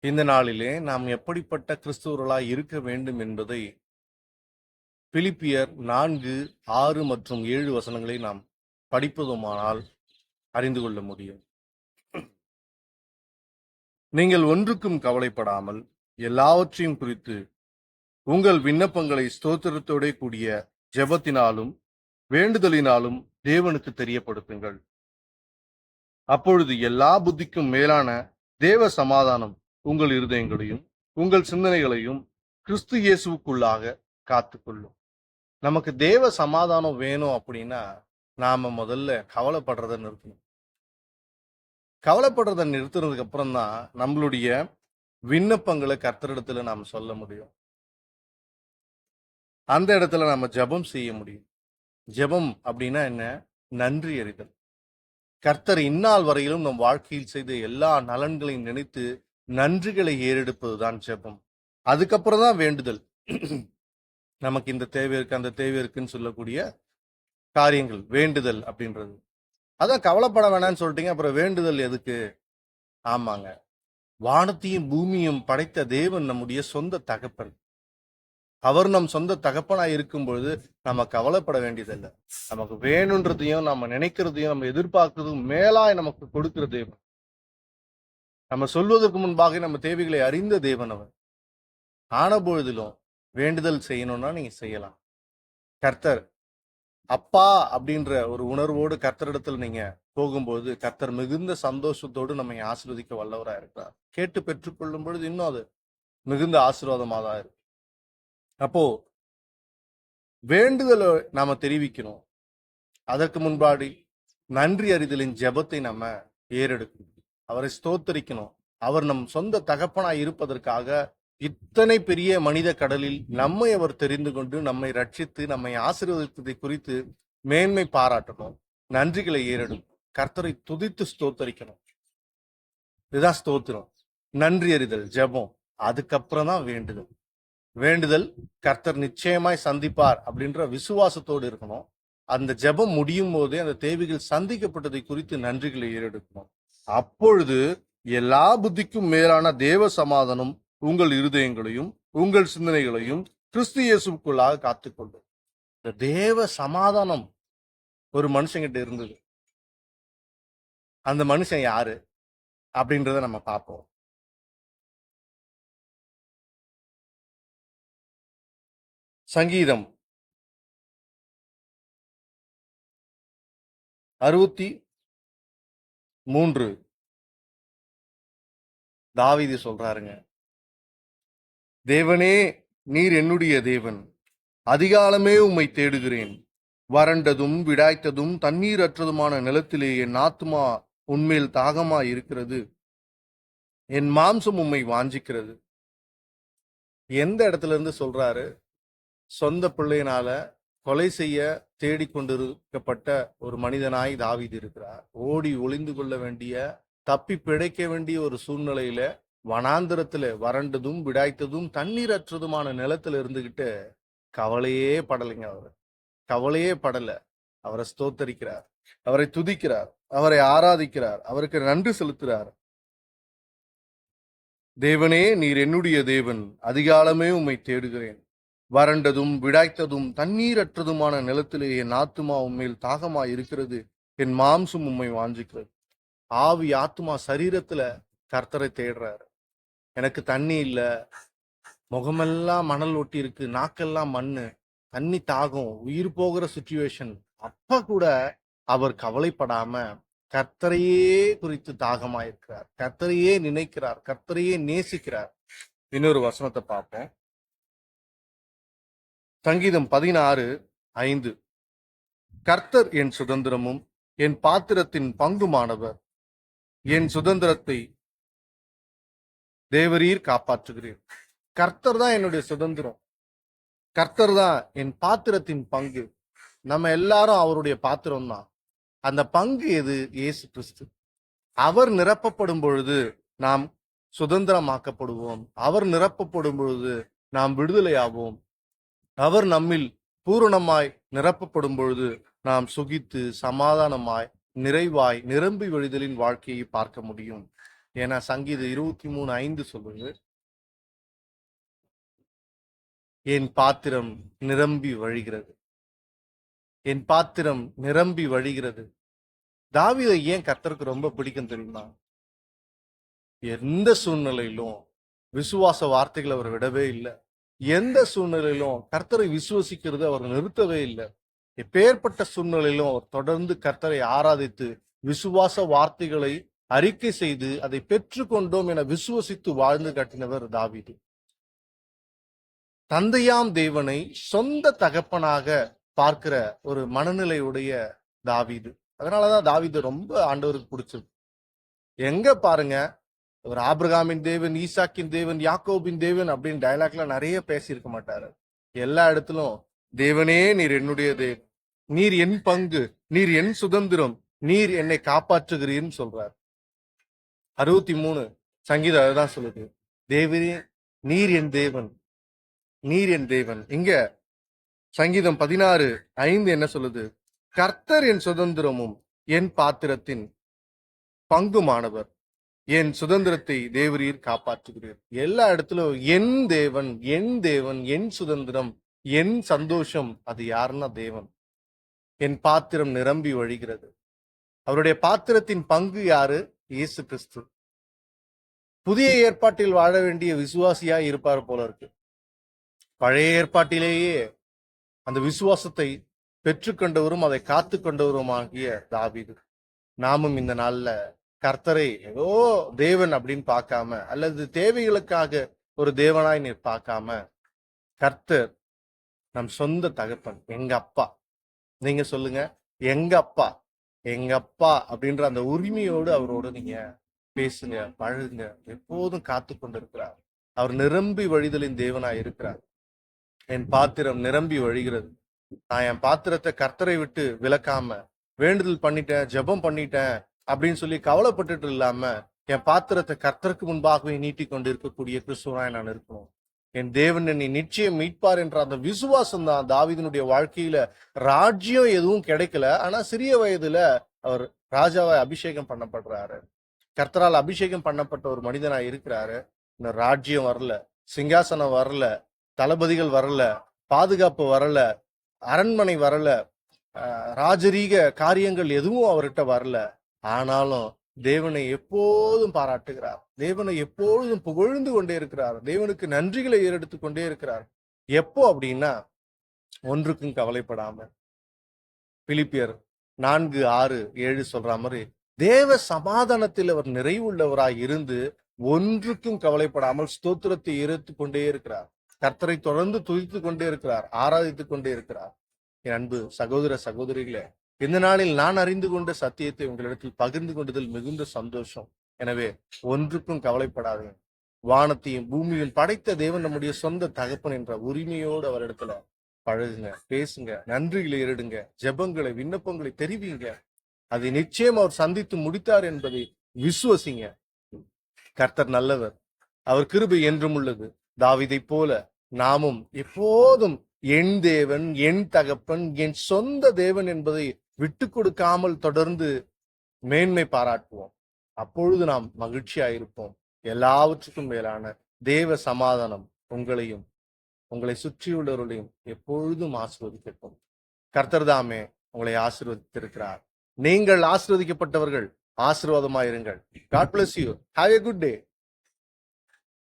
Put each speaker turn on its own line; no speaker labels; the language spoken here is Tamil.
இந்த நாளிலே நாம் எப்படிப்பட்ட கிறிஸ்துவர்களாய் இருக்க வேண்டும் என்பதை பிலிப்பியர் நான்கு ஆறு மற்றும் ஏழு வசனங்களை நாம் படிப்பதுமானால் அறிந்து கொள்ள முடியும். நீங்கள் ஒன்றுக்கும் கவலைப்படாமல் எல்லாவற்றையும் குறித்து உங்கள் விண்ணப்பங்களை ஸ்தோத்திரத்தோட கூடிய ஜெபத்தினாலும் வேண்டுதலினாலும் தேவனுக்கு தெரியப்படுத்துங்கள். அப்பொழுது எல்லா புத்திக்கும் மேலான தேவ சமாதானம் உங்கள் இருதயங்களையும் உங்கள் சிந்தனைகளையும் கிறிஸ்து இயேசுவுக்குள்ளாக காத்துக்கொள்ளும். நமக்கு தேவ சமாதானம் வேணும் அப்படின்னா நாம முதல்ல கவலைப்படுறத நிறுத்தணும். கவலைப்படுறத நிறுத்துறதுக்கு அப்புறம் தான் நம்மளுடைய விண்ணப்பங்களை கர்த்தரிடத்துல நாம் சொல்ல முடியும். அந்த இடத்துல நம்ம ஜெபம் செய்ய முடியும். ஜெபம் அப்படின்னா என்ன? நன்றி அறிதல். கர்த்தர் இந்நாள் வரையிலும் நம் வாழ்க்கையில் செய்த எல்லா நலன்களையும் நினைத்து நன்றிகளை ஏறெடுப்பதுதான் ஜெபம் அதுக்கப்புறம் தான் வேண்டுதல். நமக்கு இந்த தேவை இருக்கு அந்த தேவை இருக்குன்னு சொல்லக்கூடிய காரியங்கள் வேண்டுதல் அப்படின்றது. அதான் கவலைப்பட வேணாம்னு சொல்லிட்டீங்க அப்புறம் வேண்டுதல் எதுக்கு? ஆமாங்க. வானத்தையும் பூமியும் படைத்த தேவன் நம்முடைய சொந்த தகப்பன். அவர் நம் சொந்த தகப்பனா இருக்கும் பொழுது நம்ம கவலைப்பட வேண்டியதில்லை. நமக்கு வேணுன்றதையும் நம்ம நினைக்கிறதையும் நம்ம எதிர்பார்க்கிறதும் மேலாய் நமக்கு கொடுக்கிற தேவன். நம்ம சொல்வதற்கு முன்பாக நம்ம தேவைகளை அறிந்த தேவன் அவர். ஆன பொழுதிலும் வேண்டுதல் செய்யணும்னா நீங்க செய்யலாம். கர்த்தர் அப்பா அப்படின்ற ஒரு உணர்வோடு கர்த்தரிடத்தில் நீங்க போகும்போது கர்த்தர் மிகுந்த சந்தோஷத்தோடு நம்மை ஆசீர்வதிக்க வல்லவரா இருக்கிறார். கேட்டு பெற்றுக்கொள்ளும் பொழுது இன்னும் அது மிகுந்த ஆசீர்வாதமாக தான் இருக்கு. அப்போ வேண்டுதலை நாம தெரிவிக்கணும். அதற்கு முன்பாடி நன்றி அறிதலின் ஜெபத்தை நம்ம ஏறெடுக்கணும். அவரை ஸ்தோத்தரிக்கணும். அவர் நம் சொந்த தகப்பனாய் இருப்பதற்காக இத்தனை பெரிய மனித கடலில் நம்மை அவர் தெரிந்து கொண்டு நம்மை ரட்சித்து நம்மை ஆசீர்வதித்ததை குறித்து மேன்மை பாராட்டணும். நன்றிகளை ஏறெடும் கர்த்தரை துதித்து ஸ்தோத்தரிக்கணும். இதுதான் ஸ்தோத்திரம். நன்றி அறிதல் ஜெபம். அதுக்கப்புறம் தான் வேண்டுதல். வேண்டுதல் கர்த்தர் நிச்சயமாய் சந்திப்பார் அப்படின்ற விசுவாசத்தோடு இருக்கணும். அந்த ஜெபம் முடியும் போதே அந்த தேவைகள் சந்திக்கப்பட்டதை குறித்து நன்றிகளை ஏறெடுக்கணும். அப்பொழுது எல்லா புத்திக்கும் மேலான தேவ சமாதானம் உங்கள் இருதயங்களையும் உங்கள் சிந்தனைகளையும் கிறிஸ்து இயேசுக்குள்ளாக காத்துக்கொள்ளும் இந்த தேவ சமாதானம் ஒரு மனுஷங்கிட்ட இருந்தது. அந்த மனுஷன் யாரு? அப்படின்றத நம்ம பார்ப்போம். சங்கீதம் அறுபத்தி மூன்று. தாவிதி சொல்றாருங்க. தேவனே நீர் என்னுடைய தேவன். அதிகாலமே உம்மை தேடுகிறேன். வறண்டதும் விடாய்த்ததும் தண்ணீரற்றதுமான நிலத்திலே என் ஆத்மா உண்மையில் தாகமா இருக்கிறது என் மாம்சம் உம்மை வாஞ்சிக்கிறது. எந்த இடத்துல இருந்து சொல்றாரு? சொந்த பிள்ளையினால கொலை செய்ய தேடிக்கொண்டிருக்கப்பட்ட ஒரு மனிதனாய் தாவீது இருக்கிறார். ஓடி ஒளிந்து கொள்ள வேண்டிய தப்பி பிழைக்க வேண்டிய ஒரு சூழ்நிலையில வனாந்திரத்துல வறண்டதும் விடாய்த்ததும் தண்ணீர் அற்றதுமான நிலத்துல இருந்துகிட்டு கவலையே படலைங்க அவர். கவலையே படல. அவரை ஸ்தோத்தரிக்கிறார். அவரை துதிக்கிறார். அவரை ஆராதிக்கிறார். அவருக்கு நன்றி செலுத்துறார் தேவனே நீர் என்னுடைய தேவன். அதிகாலமே உம்மை தேடுகிறேன். வறண்டதும் விடாய்த்ததும் தண்ணீரற்றதுமான நிலத்திலே என் ஆத்துமா உண்மையில் தாகமா இருக்கிறது என் மாம்சம் உண்மை வாஞ்சிக்கிறது. ஆவி ஆத்துமா சரீரத்துல கர்த்தரை தேடுறாரு. எனக்கு தண்ணி இல்ல. முகமெல்லாம் மணல் ஒட்டி இருக்கு நாக்கெல்லாம் மண்ணு. தண்ணி தாகம். உயிர் போகிற சுச்சுவேஷன் அப்ப கூட அவர் கவலைப்படாம கர்த்தரையே குறித்து தாகமா இருக்கிறார் கர்த்தரையே நினைக்கிறார். கர்த்தரையே நேசிக்கிறார். இன்னொரு வசனத்தை பார்ப்போம். சங்கீதம் பதினாறு ஐந்து. கர்த்தர் என் சுதந்திரமும் என் பாத்திரத்தின் பங்குமானவர். என் சுதந்திரத்தை தேவரீர் காப்பாற்றுகிறேன் கர்த்தர் தான் என்னுடைய சுதந்திரம். கர்த்தர் தான் என் பாத்திரத்தின் பங்கு. நம்ம எல்லாரும் அவருடைய பாத்திரம் தான். அந்த பங்கு எது? இயேசு கிறிஸ்து. அவர் நிரப்பப்படும் பொழுது நாம் சுதந்திரமாக்கப்படுவோம். அவர் நிரப்பப்படும் பொழுது நாம் விடுதலையாவோம். அவர் நம்மில் பூரணமாய் நிரப்பப்படும் பொழுது நாம் சுகித்து சமாதானமாய் நிறைவாய் நிரம்பி வழிதலின் வாழ்க்கையை பார்க்க முடியும். ஏன்னா சங்கீதம் இருபத்தி மூணு ஐந்து சொல்லுது என் பாத்திரம் நிரம்பி வழிகிறது. என் பாத்திரம் நிரம்பி வழிகிறது. தாவிதை ஏன் கர்த்தருக்கு ரொம்ப பிடிக்கும் தெரியுமா? எந்த சூழ்நிலையிலும் விசுவாச வார்த்தைகளை அவர் விடவே இல்லை. எந்த சூழ்நிலையிலும் கர்த்தரை விசுவசிக்கிறது அவர் நிறுத்தவே இல்லை. எப்பேற்பட்ட சூழ்நிலையிலும் அவர் தொடர்ந்து கர்த்தரை ஆராதித்து விசுவாச வார்த்தைகளை அறிக்கை செய்து அதை பெற்றுக்கொண்டோம் என விசுவசித்து வாழ்ந்து காட்டினவர் தாவிது. தந்தையாம் தேவனை சொந்த தகப்பனாக பார்க்கிற ஒரு மனநிலையுடைய தாவிது. அதனாலதான் தாவிது ரொம்ப ஆண்டவருக்கு பிடிச்சது எங்க பாருங்க ஒரு ஆபிரகாமின் தேவன் ஈசாக்கின் தேவன் யாக்கோபின் தேவன் அப்படின்னு டயலாக்ல நிறைய பேசியிருக்க மாட்டாரு. எல்லா இடத்திலும் தேவனே நீர் என்னுடைய தேவன். நீர் என் பங்கு. நீர் என் சுதந்திரம். நீர் என்னை காப்பாற்றுகிறீர்னு சொல்றார். அறுபத்தி மூணு சங்கீதம் அதுதான் சொல்லுது. தேவனே நீர் என் தேவன். நீர் என் தேவன். இங்க சங்கீதம் பதினாறு ஐந்து என்ன சொல்லுது? கர்த்தர் என் சுதந்திரமும் என் பாத்திரத்தின் பங்குமானவர். என் சுதந்திரத்தை தேவரீர் காப்பாற்றுகிறீர். எல்லா இடத்துலயும் என் தேவன் என் தேவன் என் சுதந்திரம் என் சந்தோஷம் அது யாருன்னா தேவன். என் பாத்திரம் நிரம்பி வழிகிறது அவருடைய பாத்திரத்தின் பங்கு யாரு? இயேசு கிறிஸ்து. புதிய ஏற்பாட்டில் வாழ வேண்டிய விசுவாசியா இருப்பார் போல இருக்கு. பழைய ஏற்பாட்டிலேயே அந்த விசுவாசத்தை பெற்றுக்கொண்டவரும் அதை காத்து கொண்டவருமாகிய தாவிது. நாமும் இந்த நாள்ல கர்த்தரை ஏதோ தேவன் அப்படின்னு பார்க்காம அல்லது தேவைகளுக்காக ஒரு தேவனாய் நீர் பார்க்காம கர்த்தர் நம் சொந்த தகப்பன் எங்க அப்பா. நீங்க சொல்லுங்க எங்க அப்பா எங்க அப்பா அப்படின்ற அந்த உரிமையோடு அவரோடு நீங்க பேசுங்க பழகுங்க. எப்போதும் காத்து கொண்டிருக்கிறார். அவர் நிரம்பி வழிதலின் தேவனாய் இருக்கிறார். என் பாத்திரம் நிரம்பி வழிகிறது. நான் என் பாத்திரத்தை கர்த்தரை விட்டு விலக்காம வேண்டுதல் பண்ணிட்டேன் ஜெபம் பண்ணிட்டேன் அப்படின்னு சொல்லி கவலைப்பட்டுட்டு இல்லாம என் பாத்திரத்தை கர்த்தருக்கு முன்பாகவே நீட்டி கொண்டு இருக்கக்கூடிய கிறிஸ்துவனாய் நான் இருக்கணும். என் தேவன் என்னை நிச்சயம் மீட்பார் என்ற அந்த விசுவாசம் தான் தாவிதனுடைய வாழ்க்கையில ராஜ்யம் எதுவும் கிடைக்கல. ஆனா சிறிய வயதுல அவர் ராஜாவை அபிஷேகம் பண்ணப்படுறாரு. கர்த்தரால் அபிஷேகம் பண்ணப்பட்ட ஒரு மனிதனா இருக்கிறாரு. இந்த ராஜ்யம் வரல. சிங்காசனம் வரல. தளபதிகள் வரல. பாதுகாப்பு வரல. அரண்மனை வரல. அஹ், ராஜரீக காரியங்கள் எதுவும் அவர்கிட்ட வரல. ஆனாலும் தேவனை எப்போதும் பாராட்டுகிறார். தேவனை எப்பொழுதும் புகழ்ந்து கொண்டே இருக்கிறார். தேவனுக்கு நன்றிகளை ஏறெடுத்து கொண்டே இருக்கிறார். எப்போ அப்படின்னா ஒன்றுக்கும் கவலைப்படாம. பிலிப்பியர் நான்கு ஆறு ஏழு சொல்ற மாதிரி தேவ சமாதானத்தில் அவர் நிறைவுள்ளவராய் இருந்து ஒன்றுக்கும் கவலைப்படாமல் ஸ்தோத்திரத்தை ஏறுத்து கொண்டே இருக்கிறார். கர்த்தரை தொடர்ந்து துதித்து கொண்டே இருக்கிறார் ஆராதித்துக் கொண்டே இருக்கிறார். என் அன்பு சகோதர சகோதரிகளே இந்த நாளில் நான் அறிந்து கொண்ட சத்தியத்தை உங்களிடத்தில் பகிர்ந்து கொண்டதில் மிகுந்த சந்தோஷம். எனவே ஒன்றுக்கும் கவலைப்படாதீங்க வானத்தையும் பூமியும் படைத்த தேவன் நம்முடைய சொந்த தகப்பன் என்ற உரிமையோடு அவரிடத்துல பழகுங்க பேசுங்க நன்றிகளை ஏறிடுங்க ஜெபங்களை விண்ணப்பங்களை தெரிவிங்க. அதை நிச்சயம் அவர் சந்தித்து முடித்தார் என்பதை விசுவசிங்க. கர்த்தர் நல்லவர். அவர் கிருபை என்றும் உள்ளது. தாவிதை போல நாமும் எப்போதும் என் தேவன் என் தகப்பன் என் சொந்த தேவன் என்பதை விட்டு கொடுக்காமல் தொடர்ந்து மேன்மை பாராட்டுவோம். அப்பொழுது நாம் மகிழ்ச்சியாயிருப்போம். எல்லாவற்றுக்கும் மேலான தேவ சமாதானம் உங்களையும் உங்களை சுற்றியுள்ளவர்களையும் எப்பொழுதும் ஆசிர்வதிக்கட்டும் கர்த்தர் தாமே உங்களை ஆசிர்வதித்திருக்கிறார். நீங்கள் ஆசிர்வதிக்கப்பட்டவர்கள் ஆசீர்வாதமாயிருங்கள். God bless you have a good day